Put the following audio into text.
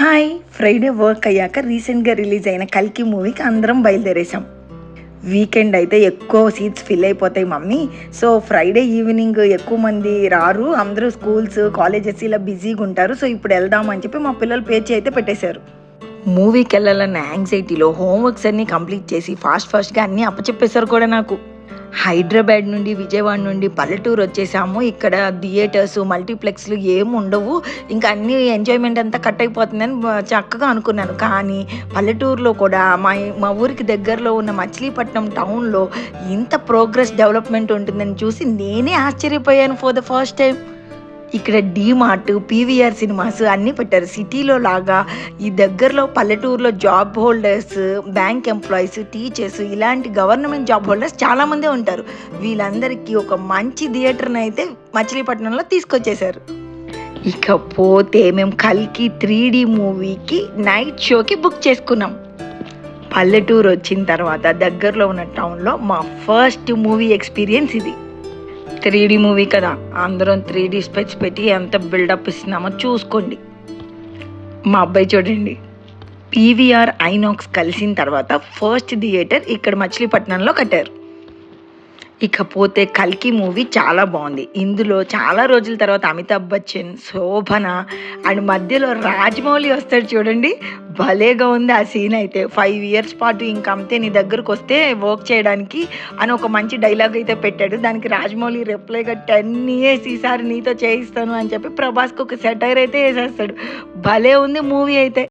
Hi Friday work అయ్యాక రీసెంట్గా release అయిన కల్కి మూవీకి అందరం బయలుదేరేసాం వీకెండ్ అయితే ఎక్కువ సీట్స్ ఫిల్ అయిపోతాయి మమ్మీ. సో ఫ్రైడే ఈవినింగ్ ఎక్కువ మంది రారు. అందరూ స్కూల్స్ కాలేజెస్ ఇలా బిజీగా ఉంటారు. సో ఇప్పుడు వెళ్దాం అని చెప్పి మా పిల్లలు పేర్చి అయితే పెట్టేశారు. మూవీకి వెళ్ళాలన్న యాంగ్జైటీలో హోంవర్క్స్ అన్నీ కంప్లీట్ చేసి ఫాస్ట్ ఫాస్ట్గా అన్నీ అప్పచెప్పేశారు కూడా నాకు. హైదరాబాద్ నుండి విజయవాడ నుండి పల్లెటూరు వచ్చేసాము. ఇక్కడ థియేటర్స్ మల్టీప్లెక్స్లు ఏమి ఉండవు. ఇంకా అన్ని ఎంజాయ్మెంట్ అంతా కట్ అయిపోతుందని చక్కగా అనుకున్నాను. కానీ పల్లెటూరులో కూడా మా మా ఊరికి దగ్గరలో ఉన్న మచిలీపట్నం టౌన్లో ఇంత ప్రోగ్రెస్ డెవలప్మెంట్ ఉంటుందని చూసి నేనే ఆశ్చర్యపోయాను ఫర్ ద ఫస్ట్ టైం ఇక్కడ డీమార్ట్ పీవీఆర్ సినిమాస్ అన్నీ పెట్టారు. సిటీలో లాగా ఈ దగ్గరలో పల్లెటూరులో job holders bank employees teachers ఇలాంటి గవర్నమెంట్ జాబ్ హోల్డర్స్ చాలామందే ఉంటారు. వీళ్ళందరికీ ఒక మంచి థియేటర్ని అయితే మచిలీపట్నంలో తీసుకొచ్చేశారు. ఇకపోతే మేము కల్కి త్రీ డీ మూవీకి నైట్ షోకి బుక్ చేసుకున్నాం. పల్లెటూరు వచ్చిన తర్వాత దగ్గరలో ఉన్న టౌన్లో మా ఫస్ట్ మూవీ ఎక్స్పీరియన్స్ ఇది. త్రీ డీ మూవీ కదా. అందరం త్రీ డీ స్పెచ్ పెట్టి ఎంత బిల్డప్ ఇస్తున్నామో చూసుకోండి. మా అబ్బాయి చూడండి. పీవీఆర్ ఐనాక్స్ కలిసిన తర్వాత ఫస్ట్ థియేటర్ ఇక్కడ మచిలీపట్నంలో కట్టారు. ఇకపోతే కల్కి మూవీ చాలా బాగుంది. ఇందులో చాలా రోజుల తర్వాత అమితాబ్ బచ్చన్ శోభన అండ్ మధ్యలో రాజమౌళి వస్తాడు చూడండి. భలేగా ఉంది ఆ సీన్ అయితే. ఫైవ్ ఇయర్స్ పాటు ఇంక అంతే నీ దగ్గరకు వస్తే వర్క్ చేయడానికి అని ఒక మంచి డైలాగ్ అయితే పెట్టాడు. దానికి రాజమౌళి రిప్లైగా టెన్ ఇయర్స్ ఈసారి నీతో చేయిస్తాను అని చెప్పి ప్రభాస్కి ఒక సెటైర్ అయితే వేసేస్తాడు. భలే ఉంది మూవీ అయితే.